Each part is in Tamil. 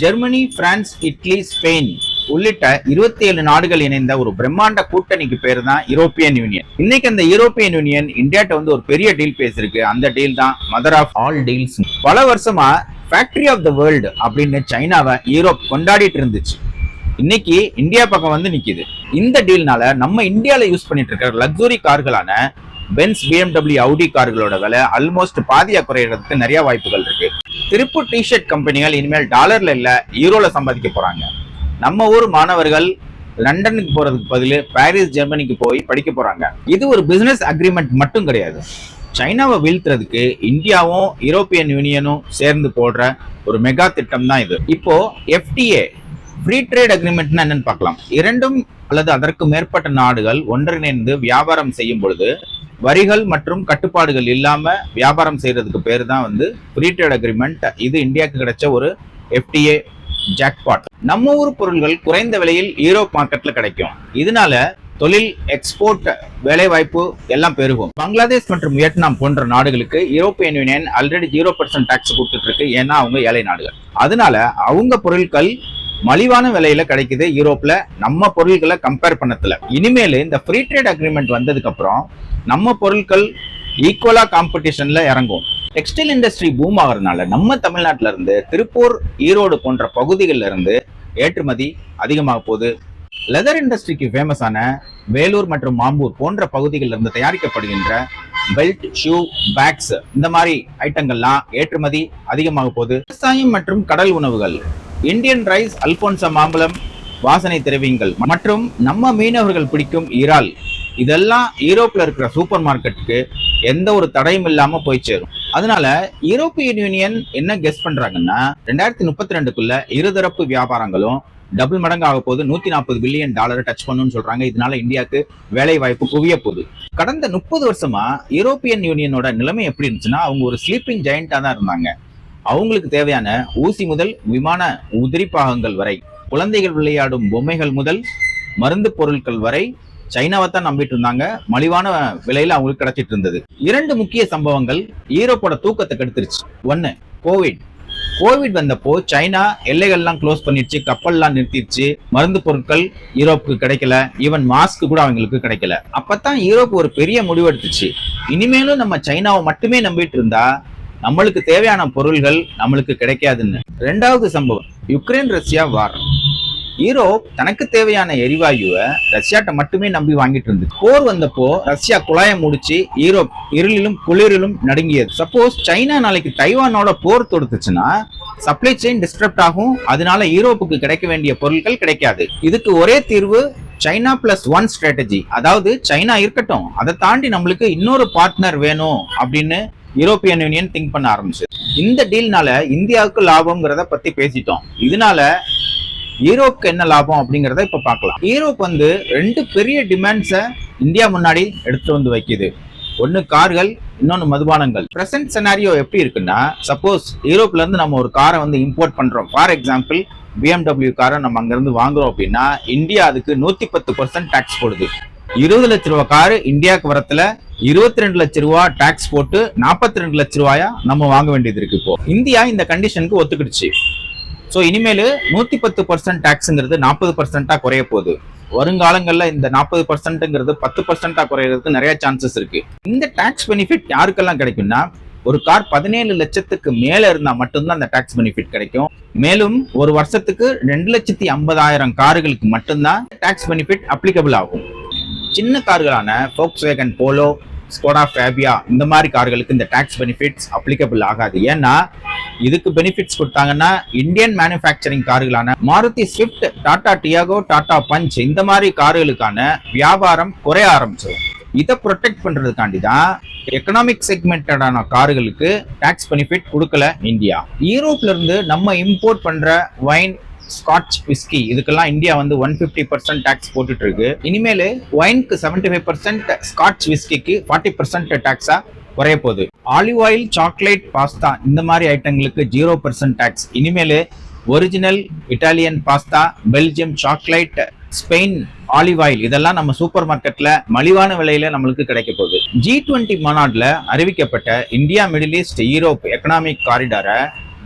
ஜெர்மனி பிரான்ஸ் இட்லி ஸ்பெயின் உள்ளிட்ட இருபத்தி ஏழு நாடுகள் இணைந்த ஒரு பிரம்மாண்ட கூட்டணிக்கு பேர் தான் யூரோப்பியன் யூனியன். இன்னைக்கு அந்த யூரோப்பியன் யூனியன் இந்தியாட்ட வந்து ஒரு பெரிய டீல் பேசிருக்கு. அந்த டீல் தான் மதர் ஆஃப் ஆல் டீல்ஸ். பல வருஷமா ஃபேக்டரி ஆஃப் த வேர்ல்டு அப்படின்னு சைனாவை யூரோப் கொண்டாடிட்டு இருந்துச்சு. இன்னைக்கு இந்தியா பக்கம் வந்து நிக்குது. இந்த டீல்னால நம்ம இந்தியாவில் யூஸ் பண்ணிட்டு இருக்கிற லக்ஸுரி கார்களான பென்ஸ் பிஎம்டபிள்யூ அவுடி கார்களோட விலை ஆல்மோஸ்ட் பாதியா குறையறதுக்கு நிறைய வாய்ப்புகள் இருக்கு. திருப்பூர் டிஷர்ட் கம்பெனிகள் இனிமேல் டாலர்ல இல்ல யூரோல சம்பாதிக்க போறாங்க. நம்ம ஊர் மாணவர்கள் லண்டனுக்கு போறதுக்கு பதிலு பாரிஸ் ஜெர்மனிக்கு போய் படிக்க போறாங்க. இது ஒரு பிசினஸ் அக்ரிமெண்ட் மட்டும் கிடையாது. சைனாவை வீழ்த்துறதுக்கு இந்தியாவும் யூரோப்பியன் யூனியனும் சேர்ந்து போடுற ஒரு மெகா திட்டம் தான் இது. இப்போ எஃப்டிஏ ஃப்ரீ ட்ரேட் அக்ரிமெண்ட்னா என்னன்னு பார்க்கலாம். இரண்டும் அல்லது அதற்கு மேற்பட்ட நாடுகள் ஒன்றிணைந்து வியாபாரம் செய்யும் பொழுது வரிகள் மற்றும் கட்டுப்பாடுகள் இல்லாம வியாபாரம் செய்யறதுக்கு பேர் தான் வந்து ஃப்ரீ ட்ரேட் அக்ரிமெண்ட் இது இந்தியாவுக்கு கிடைச்ச ஒரு எஃப்டிஏ ஜாக்பாட் நம்ம ஊர் பொருள்கள் குறைந்த விலையில் யூரோப் மார்க்கெட்ல கிடைக்கும். இதனால தொழில் எக்ஸ்போர்ட் வேலைவாய்ப்பு எல்லாம் பெருகும். பங்களாதேஷ் மற்றும் வியட்நாம் போன்ற நாடுகளுக்கு European union already zero percent tax கொடுத்துட்டு இருக்கு ஏன்னா அவங்க ஏழை நாடுகள். அதனால அவங்க பொருட்கள் மலிவான விலையில கிடைக்குது யூரோப்ல நம்ம பொருட்களை கம்பேர் பண்ணத்துல. இனிமேல் இந்த ஃப்ரீ ட்ரேட் அக்ரிமெண்ட் வந்ததுக்கு அப்புறம் நம்ம பொருட்கள் ஈக்குவலா காம்படிஷன்ல இறங்கும். டெக்ஸ்டைல் இண்டஸ்ட்ரி பூம் ஆகிறதுனால நம்ம தமிழ்நாட்டில இருந்து திருப்பூர் ஈரோடு போன்ற பகுதிகளில் இருந்து ஏற்றுமதி அதிகமாக போகுது. லெதர் இண்டஸ்ட்ரிக்கு ஃபேமஸான வேலூர் மற்றும் மாம்பூர் போன்ற பகுதிகளில் இருந்து தயாரிக்கப்படுகின்ற பெல்ட் ஷூ பேக்ஸ் இந்த மாதிரி ஐட்டங்கள்லாம் ஏற்றுமதி அதிகமாக போகுது. விவசாயம் மற்றும் கடல் உணவுகள் இந்தியன் ரைஸ் அல்போன்சா மாம்பழம் வாசனை திரவியங்கள் மற்றும் நம்ம மீனவர்கள் பிடிக்கும் இறால் இதெல்லாம் யூரோப்பில் இருக்கிற சூப்பர் மார்க்கெட்டுக்கு எந்த ஒரு தடையும் இல்லாமல் போய் சேரும். அதனால யூரோப்பியன் யூனியன் என்ன கெஸ் பண்றாங்கன்னா ரெண்டாயிரத்தி முப்பத்தி ரெண்டுக்குள்ள இருதரப்பு வியாபாரங்களும் டபுள் மடங்கு ஆக போகுது. நூத்தி நாற்பது பில்லியன் டாலரை டச் பண்ணுன்னு சொல்றாங்க. இதனால இந்தியாவுக்கு வேலை வாய்ப்பு குவிய போகுது. கடந்த முப்பது வருஷமா யூரோப்பியன் யூனியனோட நிலைமை எப்படி இருந்துச்சுன்னா அவங்க ஒரு ஸ்லீப்பிங் ஜெயண்டா தான் இருந்தாங்க. அவங்களுக்கு தேவையான ஊசி முதல் விமான உதிரி பாகங்கள் வரை குழந்தைகள் விளையாடும் பொம்மைகள் முதல் மருந்து பொருட்கள் வரை சைனாவை தான் நம்பிட்டு இருந்தாங்க. மலிவான விலையில அவங்களுக்கு கிடைச்சிட்டு இருந்தது. இரண்டு முக்கிய சம்பவங்கள் ஈரோப்போட தூக்கத்தை கெடுத்துருச்சு. ஒன்னு கோவிட் கோவிட் வந்தப்போ சைனா எல்லைகள்லாம் க்ளோஸ் பண்ணிடுச்சு கப்பல்லாம் நிறுத்திடுச்சு மருந்து பொருட்கள் யூரோப்புக்கு கிடைக்கல ஈவன் மாஸ்க் கூட அவங்களுக்கு கிடைக்கல. அப்பதான் யூரோப் ஒரு பெரிய முடிவு எடுத்துச்சு. இனிமேலும் நம்ம சைனாவை மட்டுமே நம்பிட்டு இருந்தா நம்மளுக்கு தேவையான பொருள்கள் நம்மளுக்கு கிடைக்காதுன்னு. ரெண்டாவது சம்பவம் யுக்ரைன் ரஷ்யா வார் ஈரோப் தனக்கு தேவையான எரிவாயுவை ரஷ்யாட்ட மட்டுமே நம்பி வாங்கிட்டு இருந்தது போர் வந்தப்போ ரஷ்யா குழாயம் முடிச்சு ஈரோப் இருளிலும் குளிரிலும் நடுங்கியது. சப்போஸ் சைனா நாளைக்கு தைவானோட போர் தொடுத்துச்சுன்னா சப்ளை செயின் டிஸ்டர்ப்ட் ஆகும். அதனால யூரோப்புக்கு கிடைக்க வேண்டிய பொருட்கள் கிடைக்காது. இதுக்கு ஒரே தீர்வு சைனா பிளஸ் ஒன் ஸ்ட்ராட்டஜி அதாவது சைனா இருக்கட்டும். அதை தாண்டி நம்மளுக்கு இன்னொரு பார்ட்னர் வேணும் அப்படின்னு யூரோப்பியன் யூனியன் திங்க் பண்ண ஆரம்பிச்சு இந்த டீல்னால இந்தியாவுக்கு லாபம்ங்கிறத பத்தி பேசிட்டோம். இதனால யூரோப்க்கு என்ன லாபம் அப்படிங்கிறத இப்போ பார்க்கலாம். யூரோப் வந்து ரெண்டு பெரிய டிமாண்ட்ஸை இந்தியா முன்னாடி எடுத்துட்டு வந்து வைக்குது. ஒன்னு கார்கள் இன்னொன்னு மதுபானங்கள். ப்ரெசன்ட் செனாரியோ எப்படி இருக்குன்னா சப்போஸ் யூரோப்ல இருந்து நம்ம ஒரு காரை வந்து இம்போர்ட் பண்றோம். ஃபார் எக்ஸாம்பிள் பிஎம்டபிள்யூ காரை நம்ம அங்கேருந்து வாங்குறோம் அப்படின்னா இந்தியா அதுக்கு நூத்தி பத்து பர்சன்ட் டேக்ஸ் போடுது. இருபது லட்ச ரூபா காரு இந்தியாவுக்கு வரத்துல இருபத்தி ரெண்டு லட்ச ரூபா டாக்ஸ் போட்டு நாற்பத்தி ரெண்டு லட்ச ரூபாயா நம்ம வாங்க வேண்டியது இருக்கு இப்போ. இந்தியா இந்த கண்டிஷனுக்கு ஒத்துக்கிடுச்சு. ஸோ இனிமேல் நூற்றி பத்து பர்சன்ட் டேக்ஸுங்கிறது நாற்பது பர்சன்ட்டாக குறைய போகுது. வருங்காலங்களில் இந்த நாற்பது பர்சன்ட்டுங்கிறது பத்து பர்சன்ட்டாக குறையிறதுக்கு நிறைய சான்சஸ் இருக்கு. இந்த டேக்ஸ் பெனிஃபிட் யாருக்கெல்லாம் கிடைக்கும்னா ஒரு கார் பதினேழு லட்சத்துக்கு மேலே இருந்தால் மட்டும்தான் அந்த டேக்ஸ் பெனிஃபிட் கிடைக்கும். மேலும் ஒரு வருஷத்துக்கு ரெண்டு லட்சத்தி ஐம்பதாயிரம் கார்களுக்கு மட்டும்தான் டேக்ஸ் பெனிஃபிட் அப்ளிகபிள் ஆகும். சின்ன கார்களான Volkswagen Polo Skoda Fabia இந்த மாதிரி கார்களுக்கு இந்த டேக்ஸ் பெனிஃபிட்ஸ் அப்ளிகபிள் ஆகாது. ஏன்னா இதுக்கு பெனிஃபிட்ஸ் கொடுத்தாங்கன்னா Indian manufacturing கார்களான Maruti Swift Tata Tiago Tata Punch இந்த மாதிரி கார்களுக்கான வியாபாரம் குறைய ஆரம்பிச்சிடும். இதை ப்ரொடெக்ட் பண்றதுக்காண்டி தான் எக்கனாமிக் செக்மெண்டடான கார்களுக்கு டேக்ஸ் பெனிஃபிட் கொடுக்கல இந்தியா. யூரோப்ல இருந்து நம்ம இம்போர்ட் பண்ற வைன் ஸ்காட்ச் விஸ்கி இதுக்கெல்லாம் இந்தியா வந்து ஒன் ஃபிஃப்டி பர்சன்ட் டேக்ஸ் போட்டுட்டு இருக்கு இனிமேல் ஒயின்க்கு செவன்டி ஃபைவ் பர்சன்ட் ஸ்காட்ச் விஸ்கிக்கு ஃபார்ட்டி பர்சன்ட் டேக்ஸா குறைய போகுது. ஆலிவ் ஆயில் சாக்லேட் பாஸ்தா இந்த மாதிரி ஐட்டங்களுக்கு ஜீரோ பர்சன்ட் டேக்ஸ் இனிமேல் original Italian pasta Belgium chocolate Spain olive oil இதெல்லாம் நம்ம சூப்பர் மார்க்கெட்ல மலிவான விலையில நம்மளுக்கு கிடைக்க போகுது. ஜி டுவெண்ட்டி மாநாடுல அறிவிக்கப்பட்ட India middle east Europe economic காரிடாரை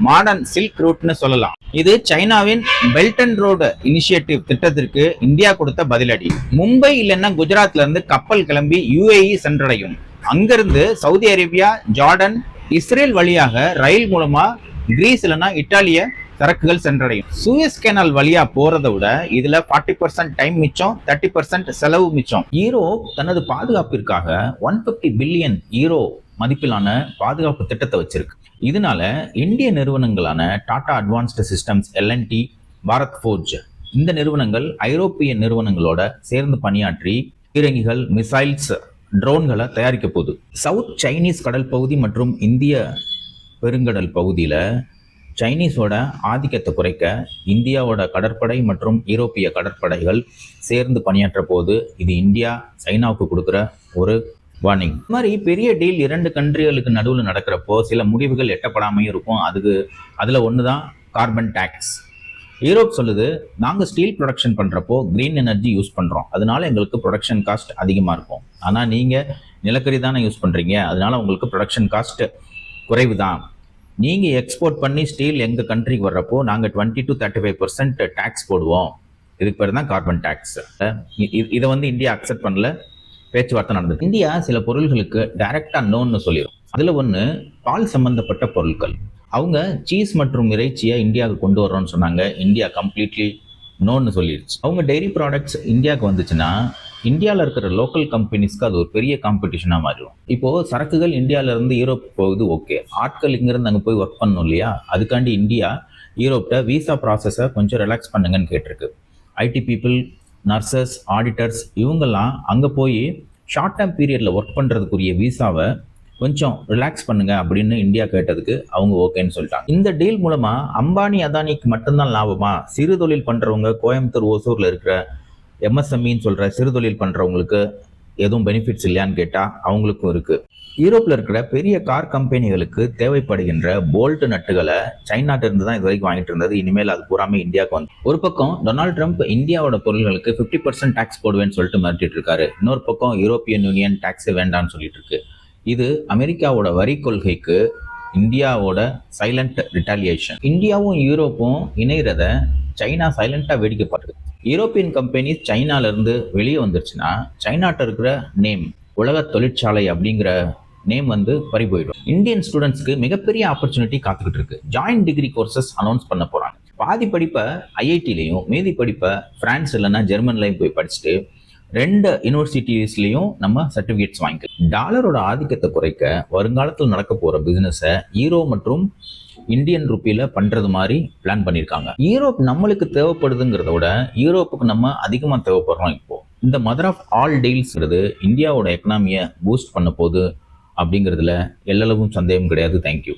modern silk ரூட்னு சொல்லலாம். இது சைனாவின் பெல்ட் அண்ட் ரோடு இனிஷியேட்டிவ் திட்டத்திற்கு இந்தியா கொடுத்த பதிலடி. மும்பை இல்லைன்னா குஜராத்ல இருந்து கப்பல் கிளம்பி யுஏஇ சென்றடையும். அங்கிருந்து சவுதி அரேபியா ஜார்டன் இஸ்ரேல் வழியாக ரயில் மூலமா கிரீஸ் இல்லைன்னா இத்தாலிய சரக்குகள் சென்றடையும். சூயஸ் கேனால் வழியா போறதை விட இதுல ஃபார்ட்டி பர்சன்ட் டைம் மிச்சம் தேர்ட்டி பர்சன்ட் செலவு மிச்சம். ஈரோ தனது பாதுகாப்பிற்காக ஒன் பிப்டி பில்லியன் ஈரோ மதிப்பிலான பாதுகாப்பு திட்டத்தை வச்சிருக்கு. இதனால இந்திய நிறுவனங்களான Tata advanced systems L N T Bharat forge இந்த நிறுவனங்கள் ஐரோப்பிய நிறுவனங்களோட சேர்ந்து பணியாற்றி பீரங்கிகள் மிசைல்ஸ் ட்ரோன்களை தயாரிக்க போகுது. சவுத் சைனீஸ் கடல் பகுதி மற்றும் இந்திய பெருங்கடல் பகுதியில் சைனீஸோட ஆதிக்கத்தை குறைக்க இந்தியாவோட கடற்படை மற்றும் ஈரோப்பிய கடற்படைகள் சேர்ந்து பணியாற்ற போது இது இந்தியா சைனாவுக்கு கொடுக்குற ஒரு வார்னிங் இந்த மாதிரி பெரிய டீல் இரண்டு கண்ட்ரிகளுக்கு நடுவில் நடக்கிறப்போ சில முடிவுகள் எட்டப்படாமையும் இருக்கும். அதுக்கு அதில் ஒன்று தான் கார்பன் டேக்ஸ் யூரோப் சொல்லுது நாங்கள் ஸ்டீல் ப்ரொடக்ஷன் பண்ணுறப்போ க்ரீன் எனர்ஜி யூஸ் பண்ணுறோம் அதனால எங்களுக்கு ப்ரொடக்ஷன் காஸ்ட் அதிகமாக இருக்கும். ஆனால் நீங்கள் நிலக்கரி தானே யூஸ் பண்ணுறீங்க அதனால உங்களுக்கு ப்ரொடக்ஷன் காஸ்ட் குறைவு தான் நீங்கள் எக்ஸ்போர்ட் பண்ணி ஸ்டீல் எங்கள் கண்ட்ரிக்கு வர்றப்போ நாங்கள் twenty to thirty five percent tax போடுவோம். இதுக்கு பேர் தான் கார்பன் டேக்ஸ் இதை வந்து இந்தியா அக்செப்ட் பண்ணல. பேச்சுவார்த்தை நடந்தது. இந்தியா சில பொருள்களுக்கு டைரக்டா நோன்னு சொல்லிடும் அதில் ஒன்று பால் சம்பந்தப்பட்ட பொருட்கள். அவங்க சீஸ் மற்றும் இறைச்சியை இந்தியாவுக்கு கொண்டு வரோம்னு சொன்னாங்க. இந்தியா கம்ப்ளீட்லி நோன்னு சொல்லிடுச்சு அவங்க டெய்ரி ப்ராடக்ட்ஸ் இந்தியாவுக்கு வந்துச்சுன்னா இந்தியாவில் இருக்கிற லோக்கல் கம்பெனிஸ்க்கு அது ஒரு பெரிய காம்படிஷனாக மாறிடும் இப்போது சரக்குகள் இந்தியாவிலேருந்து யூரோப் போகுது ஓகே ஆட்கள் இங்கேருந்து அங்கே போய் ஒர்க் பண்ணணும் இல்லையா? அதுக்காண்டி இந்தியா யூரோப்ட விசா ப்ராசஸை கொஞ்சம் ரிலாக்ஸ் பண்ணுங்கன்னு கேட்டிருக்கு. ஐடி பீப்புள் நர்சஸ் ஆடிட்டர்ஸ் இவங்கெல்லாம் அங்கே போய் ஷார்ட் டேர்ம் பீரியடில் ஒர்க் பண்ணுறதுக்குரிய விசாவை கொஞ்சம் ரிலாக்ஸ் பண்ணுங்க அப்படின்னு இந்தியா கேட்டதுக்கு அவங்க ஓகேன்னு சொல்லிட்டாங்க. இந்த டீல் மூலமா அம்பானி அதானிக்கு மட்டும்தான் லாபமா? சிறு தொழில் பண்றவங்க கோயம்புத்தூர் ஓசூர்ல இருக்கிற எம்எஸ்எம்இன்னு சொல்கிற சிறு தொழில் பண்ணுறவங்களுக்கு எதுவும் பெனிஃபிட்ஸ் இல்லையான்னு கேட்டால் அவங்களுக்கும் இருக்குது யூரோப்பில் இருக்கிற பெரிய கார் கம்பெனிகளுக்கு தேவைப்படுகின்ற போல்ட் நட்டுகளை சைனாட்டிலிருந்து தான் இது வரைக்கும் வாங்கிட்டு இருந்தது. இனிமேல் அது பூராமே இந்தியாவுக்கு வந்து ஒரு பக்கம் டொனால்ட் ட்ரம்ப் இந்தியாவோட பொருள்களுக்கு 50% பர்சன்ட் டேக்ஸ் போடுவேன்னு சொல்லிட்டு மிரட்டிட்டு இருக்காரு. இன்னொரு பக்கம் யூரோப்பியன் யூனியன் டேக்ஸே வேண்டாம்னு சொல்லிட்டு இருக்கு. இது அமெரிக்காவோட வரி கொள்கைக்கு இந்தியாவோட சைலண்ட் ரிட்டாலியேஷன் இந்தியாவும் யூரோப்பும் இணைகிறத சைனா சைலண்டாக வேடிக்கை பார்க்குது. யூரோப்பியன் கம்பெனிஸ் சைனாலேருந்து வெளியே வந்துருச்சுன்னா சைனாட்ட இருக்கிற நேம் உலக தொழிற்சாலை அப்படிங்கிற நேம் வந்து பறி போயிடும் இந்தியன் ஸ்டூடெண்ட்ஸ்க்கு மிகப்பெரிய ஆப்பர்ச்சுனிட்டி காத்துக்கிட்டு இருக்கு. ஜாயின்ட் டிகிரி கோர்சஸ் அனௌன்ஸ் பண்ண போறாங்க. பாதி படிப்பை ஐஐடிலையும் மீதி படிப்பை பிரான்ஸ் இல்லைன்னா ஜெர்மன்லையும் போய் படிச்சுட்டு ரெண்டு யூனிவர்சிட்டிஸ்லையும் நம்ம சர்டிஃபிகேட்ஸ் வாங்கிக்கலாம் டாலரோட ஆதிக்கத்தை குறைக்க வருங்காலத்தில் நடக்க போகிற பிஸ்னஸை ஈரோ மற்றும் இந்தியன் ருப்பியில் பண்ணுறது மாதிரி பிளான் பண்ணியிருக்காங்க யூரோப் நம்மளுக்கு தேவைப்படுதுங்கிறத விட யூரோப்புக்கு நம்ம அதிகமாக தேவைப்படுறோம் இப்போ. இந்த மதர் ஆஃப் ஆல் டீல்ஸ்ங்கிறது இந்தியாவோட எக்கனாமியை பூஸ்ட் பண்ண போகுது அப்படிங்கிறதுல எல்லளவும் சந்தேகம் கிடையாது. தேங்க்யூ